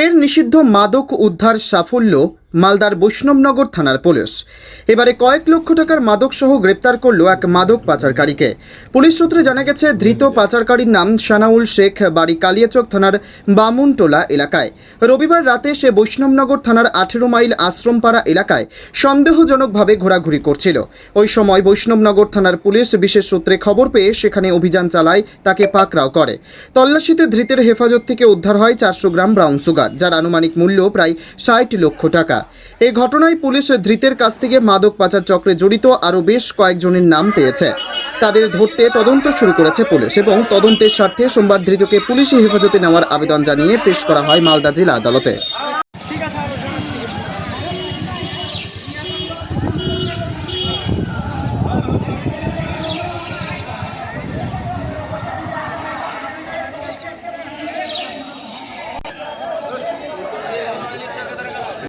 ফের নিষিদ্ধ মাদক উদ্ধার সাফল্য মালদার বৈষ্ণবনগর থানার পুলিশ। এবারে কয়েক লক্ষ টাকার মাদক সহ গ্রেপ্তার করল এক মাদক পাচারকারীকে। পুলিশ সূত্রে জানা গেছে, ধৃত পাচারকারীর নাম সানাউল শেখ, বাড়ি কালিয়াচক থানার বামুনটোলা এলাকায়। রবিবার রাতে সে বৈষ্ণবনগর থানার আঠেরো মাইল আশ্রমপাড়া এলাকায় সন্দেহজনকভাবে ঘোরাঘুরি করছিল। ওই সময় বৈষ্ণবনগর থানার পুলিশ বিশেষ সূত্রে খবর পেয়ে সেখানে অভিযান চালায়, তাকে পাকড়াও করে। তল্লাশিতে ধৃতের হেফাজত থেকে উদ্ধার হয় চারশো গ্রাম ব্রাউন সুগার, যার আনুমানিক মূল্য প্রায় ষাট লক্ষ টাকা। এই ঘটনায় পুলিশ ধৃতের কাছ থেকে মাদক পাচার চক্রে জড়িত আরও বেশ কয়েকজনের নাম পেয়েছে। তাদের ধরতে তদন্ত শুরু করেছে পুলিশ এবং তদন্তের স্বার্থে সোমবার ধৃতকে পুলিশি হেফাজতে নেওয়ার আবেদন জানিয়ে পেশ করা হয় মালদা জেলা আদালতে।